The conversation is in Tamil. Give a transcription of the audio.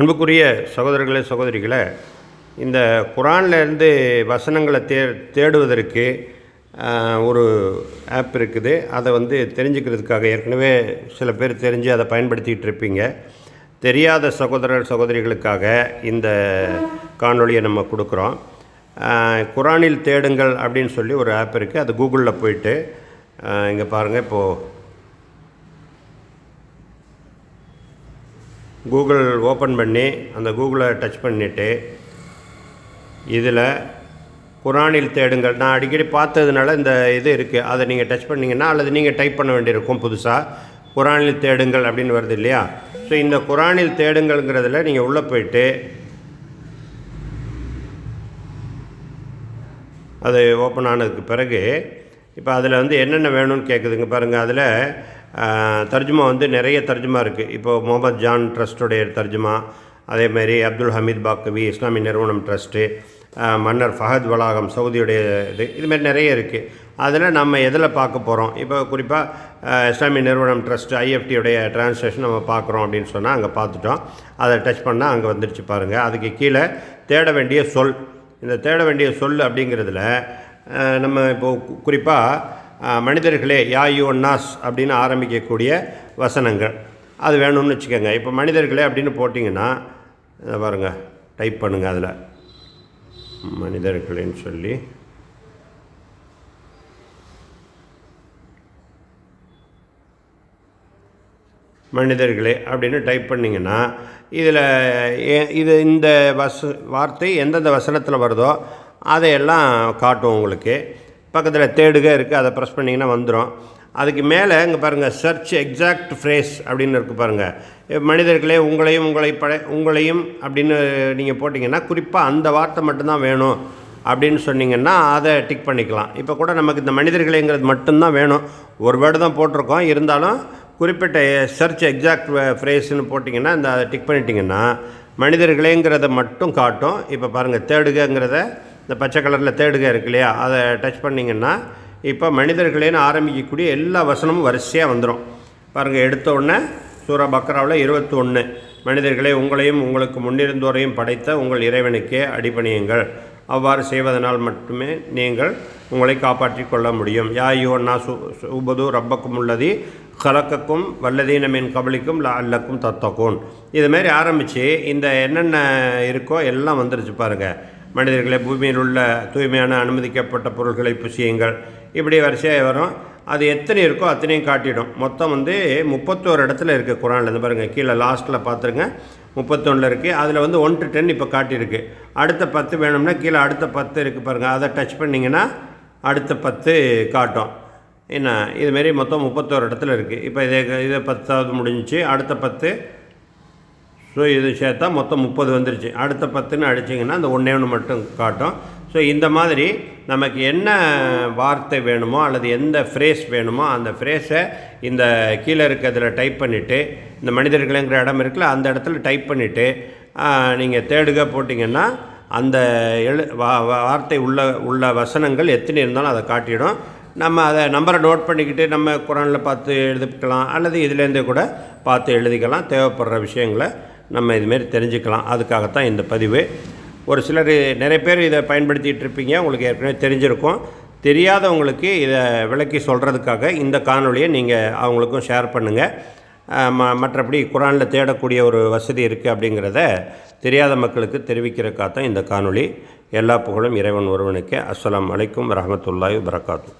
அன்புக்குரிய சகோதரர்களே சகோதரிகளே இந்த குரான்லேருந்து வசனங்களை தே தேடுவதற்கு ஒரு ஆப் இருக்குது. அதை வந்து தெரிஞ்சுக்கிறதுக்காக ஏற்கனவே சில பேர் தெரிஞ்சு அதை பயன்படுத்திகிட்டு இருப்பீங்க. தெரியாத சகோதரர் சகோதரிகளுக்காக இந்த காணொலியை நம்ம கொடுக்குறோம். குரானில் தேடுங்கள் அப்படின்னு சொல்லி ஒரு ஆப் இருக்குது அது கூகுளில் போயிட்டு இங்கே பாருங்கள் இப்போது கூகுள் ஓப்பன் பண்ணி அந்த கூகுளை டச் பண்ணிவிட்டு இதில் குரானில் தேடுங்கள். நான் அடிக்கடி பார்த்ததுனால இந்த இது இருக்குது அதை நீங்கள் டச் பண்ணிங்கன்னா அல்லது நீங்கள் டைப் பண்ண வேண்டியிருக்கும் புதுசாக குரானில் தேடுங்கள் அப்படின்னு வருது இல்லையா? ஸோ இந்த குரானில் தேடுங்கள்ங்கிறதுல நீங்கள் உள்ளே போயிட்டு அது ஓப்பன் ஆனதுக்கு பிறகு இப்போ அதில் வந்து என்னென்ன வேணும்னு கேட்குதுங்க பாருங்கள் அதில் தர்ஜுமா வந்து நிறைய தர்ஜுமா இருக்குது இப்போது முகமது ஜான் ட்ரஸ்ட்டுடைய தர்ஜுமா அதேமாரி அப்துல் ஹமீத் பாக்கவி இஸ்லாமிய நிறுவனம் ட்ரஸ்ட்டு மன்னர் ஃபஹத் வளாகம் சவுதியுடைய இது இதுமாரி நிறைய இருக்குது அதில் நம்ம எதில் பார்க்க போகிறோம் இப்போ குறிப்பாக இஸ்லாமிய நிறுவனம் ட்ரஸ்ட் ஐஎஃப்டியுடைய டிரான்ஸ்லேஷன் நம்ம பார்க்குறோம் அப்படின்னு சொன்னால் அங்கே பார்த்துட்டோம். அதை டச் பண்ணால் அங்கே வந்துருச்சு பாருங்கள் அதுக்கு கீழே தேட வேண்டிய சொல். இந்த தேட வேண்டிய சொல் அப்படிங்கிறதுல நம்ம இப்போது குறிப்பாக மனிதர்களே யா யூ நாஸ் அப்படின்னு ஆரம்பிக்கக்கூடிய வசனங்கள். அது வேணும்னு வச்சுக்கோங்க. இப்போ மனிதர்களே அப்படின்னு போட்டிங்கன்னா இதை பாருங்க டைப் பண்ணுங்கள் அதில். மனிதர்களேன்னு சொல்லி. மனிதர்களே அப்படின்னு டைப் பண்ணிங்கன்னா இதில் இது இந்த வச வார்த்தை எந்தெந்த வசனத்தில் வருதோ அதையெல்லாம் காட்டும் உங்களுக்கு. பக்கத்தில் தேடுக இருக்குது அதை ப்ரெஸ் பண்ணிங்கன்னா வந்துடும் அதுக்கு மேலே இங்கே பாருங்கள் சர்ச் எக்ஸாக்ட் ஃப்ரேஸ் அப்படின்னு இருக்குது பாருங்கள் மனிதர்களே உங்களையும் உங்களை படை உங்களையும் அப்படின்னு நீங்கள் போட்டிங்கன்னா குறிப்பாக அந்த வார்த்தை மட்டும்தான் வேணும் அப்படின்னு சொன்னீங்கன்னா அதை டிக் பண்ணிக்கலாம். இப்போ கூட நமக்கு இந்த மனிதர்களேங்கிறது மட்டும்தான் வேணும். ஒரு வேர்டு தான் போட்டிருக்கோம். இருந்தாலும் குறிப்பிட்ட சர்ச் எக்ஸாக்ட் ஃப்ரேஸ்னு போட்டிங்கன்னா இந்த அதை டிக் பண்ணிட்டீங்கன்னா மனிதர்களேங்கிறத மட்டும் காட்டும். இப்போ பாருங்கள் தேடுகங்கிறத இந்த பச்சை கலரில் தேடுக இருக்கு இல்லையா? அதை டச் பண்ணிங்கன்னா இப்போ மனிதர்களேன்னு ஆரம்பிக்கக்கூடிய எல்லா வசனமும் வரிசையாக வந்துடும் பாருங்கள் எடுத்த உடனே சூரா பக்ராவில் இருபத்தி ஒன்று மனிதர்களே உங்களையும் உங்களுக்கு முன்னிருந்தோரையும் படைத்த உங்கள் இறைவனுக்கே அடிபணியுங்கள். அவ்வாறு செய்வதனால் மட்டுமே நீங்கள் உங்களை காப்பாற்றி கொள்ள முடியும். யா யோன்னா சு உபது ரப்பக்கும் உள்ளதி கலக்கக்கும் வல்லதீனமின் கபலிக்கும் ல அல்லக்கும் தத்தக்கும் இதுமாரி ஆரம்பித்து இந்த என்னென்ன இருக்கோ எல்லாம் வந்துருச்சு பாருங்கள் மனிதர்களை பூமியில் உள்ள தூய்மையான அனுமதிக்கப்பட்ட பொருட்களை புசியுங்கள். இப்படி வரிசையாக வரும். அது எத்தனை இருக்கோ அத்தனையும் காட்டிடும். மொத்தம் வந்து முப்பத்தோரு இடத்துல இருக்குது குரானில். இருந்து பாருங்கள் கீழே லாஸ்ட்டில் பார்த்துருங்க. முப்பத்தொன்னில் இருக்குது அதில் வந்து ஒன் டு டென் இப்போ காட்டியிருக்கு. அடுத்த பத்து வேணும்னா கீழே அடுத்த பத்து இருக்குது பாருங்கள் அதை டச் பண்ணிங்கன்னா அடுத்த பத்து காட்டும். என்ன? இதுமாரி மொத்தம் முப்பத்தோரு இடத்துல இருக்குது இப்போ இதே இதை பத்தாவது முடிஞ்சிச்சு. அடுத்த பத்து ஸோ இது சேர்த்தா மொத்தம் முப்பது வந்துருச்சு. அடுத்த பத்துன்னு அடிச்சிங்கன்னா அந்த ஒன்றே ஒன்று மட்டும் காட்டும். ஸோ இந்த மாதிரி நமக்கு என்ன வார்த்தை வேணுமோ அல்லது எந்த ஃப்ரேஸ் வேணுமோ அந்த ஃப்ரேஸை இந்த கீழே இருக்கிறதுல டைப் பண்ணிவிட்டு இந்த மனிதர்களுங்கிற இடம் இருக்குல்ல அந்த இடத்துல டைப் பண்ணிவிட்டு நீங்கள் தேடுக போட்டிங்கன்னா அந்த எழு வா வா- வார்த்தை உள்ள உள்ள வசனங்கள் எத்தனை இருந்தாலும் அதை காட்டிடும். நம்ம அதை நம்பரை நோட் பண்ணிக்கிட்டு நம்ம குரானில் பார்த்து எழுதிக்கலாம் அல்லது இதுலேருந்தே கூட பார்த்து எழுதிக்கலாம். தேவைப்படுற விஷயங்களை நம்ம இதுமாரி தெரிஞ்சுக்கலாம். அதுக்காகத்தான் இந்த பதிவு. ஒரு சிலர் நிறைய பேர் இதை பயன்படுத்திகிட்டு இருப்பீங்க. உங்களுக்கு ஏற்கனவே தெரிஞ்சிருக்கும். தெரியாதவங்களுக்கு இதை விளக்கி சொல்கிறதுக்காக இந்த காணொலியை நீங்கள் அவங்களுக்கும் ஷேர் பண்ணுங்கள் ம மற்றபடி குரானில் தேடக்கூடிய ஒரு வசதி இருக்குது அப்படிங்கிறத தெரியாத மக்களுக்கு தெரிவிக்கிறதுக்காக தான் இந்த காணொளி. எல்லா புகழும் இறைவன் ஒருவனுக்கே. அஸ்லாம் அலைக்கும் வரஹ்மத்துல்லாஹி வரகாத்து